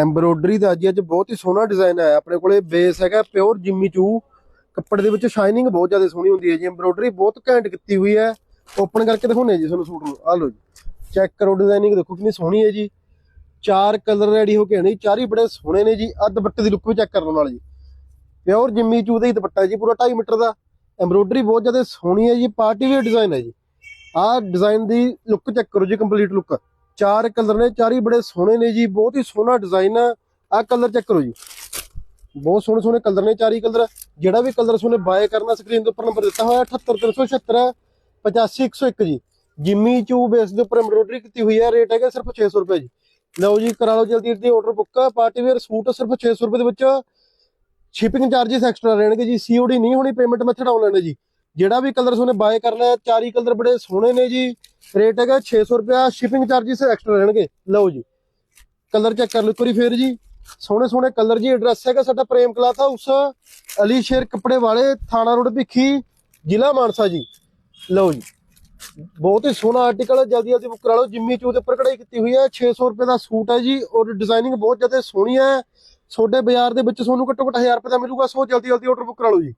ਐਮਬਰੋਇਡਰੀ ਦਾ ਜੀ, ਅੱਜ ਬਹੁਤ ਹੀ ਸੋਹਣਾ ਡਿਜ਼ਾਈਨ ਆਇਆ ਆਪਣੇ ਕੋਲੇ। ਬੇਸ ਹੈਗਾ ਪਿਓਰ ਜਿੰਮੀ ਚੂ। ਕੱਪੜੇ ਦੇ ਵਿੱਚ ਸ਼ਾਈਨਿੰਗ ਬਹੁਤ ਜ਼ਿਆਦਾ ਸੋਹਣੀ ਹੁੰਦੀ ਹੈ ਜੀ। ਐਮਬਰੋਇਡਰੀ ਬਹੁਤ ਘੈਂਟ ਕੀਤੀ ਹੋਈ ਹੈ। ਓਪਨ ਕਰਕੇ ਦਿਖਾਉਣੇ ਜੀ ਤੁਹਾਨੂੰ ਸੂਟ ਨੂੰ। ਆ ਲਓ ਜੀ। ਚੈੱਕ ਕਰੋ ਡਿਜ਼ਾਈਨਿੰਗ ਦੇਖੋ ਕਿੰਨੀ ਸੋਹਣੀ ਹੈ ਜੀ। ਚਾਰ ਕਲਰ ਰੈਡੀ ਹੋ ਕੇ ਆਣੇ ਚਾਰ ਹੀ ਬੜੇ ਸੋਹਣੇ ਨੇ ਜੀ। ਆ ਦੁਪੱਟੇ ਦੀ ਲੁੱਕ ਵੀ ਚੈੱਕ ਕਰ ਲਓ ਨਾਲ ਜੀ। ਪਿਓਰ ਜਿੰਮੀ ਚੂ ਦਾ ਹੀ ਦੁਪੱਟਾ ਜੀ, ਪੂਰਾ 2.5 ਮੀਟਰ ਦਾ। ਐਮਬਰੋਇਡਰੀ ਬਹੁਤ ਜ਼ਿਆਦਾ ਸੋਹਣੀ ਹੈ ਜੀ। ਪਾਰਟੀ ਵੇਅਰ ਡਿਜ਼ਾਈਨ ਹੈ ਜੀ। ਆਹ ਡਿਜ਼ਾਈਨ ਦੀ ਲੁੱਕ ਚੈੱਕ ਕਰੋ ਜੀ ਕੰਪਲੀਟ ਲੁੱਕ ਚਾਰ ਕਲਰ ਨੇ, ਚਾਰ ਹੀ ਬੜੇ ਸੋਹਣੇ ਨੇ ਜੀ, ਬਹੁਤ ਹੀ ਸੋਹਣਾ ਡਿਜ਼ਾਈਨ ਆ। ਆਹ ਕਲਰ ਚੈੱਕ ਕਰੋ ਜੀ। ਬਹੁਤ ਸੋਹਣੇ ਸੋਹਣੇ ਕਲਰ ਨੇ, ਚਾਰ ਹੀ ਕਲਰ। ਜਿਹੜਾ ਵੀ ਕਲਰ ਸੋਨੇ ਬਾਏ ਕਰਨਾ ਸਕਰੀਨ ਦੇ ਉੱਪਰ ਨੰਬਰ ਦਿੱਤਾ ਹੋਇਆ 78376 85101 ਜੀ। ਜਿੰਮੀ ਚੂ ਬੇਸ ਦੇ ਉੱਪਰ ਐਮਬਰੋਇਡਰੀ ਕੀਤੀ ਹੋਈ ਹੈ ਰੇਟ ਹੈਗਾ ਸਿਰਫ 600 ਰੁਪਏ ਜੀ। ਲਓ ਜੀ, ਕਰਾ ਲਓ ਜਲਦੀ ਜਲਦੀ order book party wear suit ਸਿਰਫ 600 ਰੁਪਏ ਦੇ ਵਿੱਚ। ਸ਼ਿਪਿੰਗ ਚਾਰजेस ਐਕਸਟਰਾ ਰਹਿਣਗੇ ਜੀ ਸੀਓਡੀ ਨਹੀਂ ਹੋਣੀ ਪੇਮੈਂਟ ਮੈਥਡ ਆਨਲਾਈਨ ਹੈ ਜੀ। ਜਿਹੜਾ ਵੀ ਕਲਰ ਤੁਹਾਨੂੰ ਬਾਏ ਕਰਨਾ ਹੈ ਚਾਰੀ ਕਲਰ ਬੜੇ ਸੋਹਣੇ ਨੇ ਜੀ। ਰੇਟ ਹੈਗਾ 600 ਰੁਪਿਆ ਸ਼ਿਪਿੰਗ ਚਾਰजेस ਐਕਸਟਰਾ ਰਹਿਣਗੇ। ਲਓ ਜੀ, ਕਲਰ ਚੈੱਕ ਕਰ ਲਓ ਇੱਕ ਵਾਰੀ ਫੇਰ ਜੀ। ਸੋਹਣੇ ਸੋਹਣੇ ਕਲਰ ਜੀ ਐਡਰੈਸ ਹੈਗਾ ਸਾਡਾ ਪ੍ਰੇਮ ਕਲਾਥ ਹਾਊਸ ਅਲੀ ਸ਼ੇਰ ਕੱਪੜੇ ਵਾਲੇ, ਥਾਣਾ ਰੋਡ ਭਿੱਖੀ, ਜ਼ਿਲ੍ਹਾ ਮਾਨਸਾ ਜੀ। ਲਓ ਜੀ, ਬਹੁਤ ਹੀ ਸੋਹਣਾ ਆਰਟੀਕਲ ਹੈ, ਜਲਦੀ ਜਲਦੀ ਬੁੱਕ ਕਰਾ ਲਓ। ਜਿੰਮੀ ਚੂ ਦੇ ਉੱਪਰ ਕਢਾਈ ਕੀਤੀ ਹੋਈ ਹੈ 600 ਰੁਪਏ ਦਾ ਸੂਟ ਹੈ ਜੀ ਔਰ ਡਿਜ਼ਾਈਨਿੰਗ ਬਹੁਤ ਜ਼ਿਆਦਾ ਸੋਹਣੀ ਹੈ। ਛੋਟੇ ਬਾਜ਼ਾਰ ਦੇ ਵਿੱਚ ਤੁਹਾਨੂੰ ਘੱਟੋ ਘੱਟ 1000 ਰੁਪਏ ਦਾ ਮਿਲੂਗਾ, ਸੋ ਜਲਦੀ ਜਲਦੀ ਆਰਡਰ ਬੁੱਕ ਕਰਾ ਲਓ ਜੀ।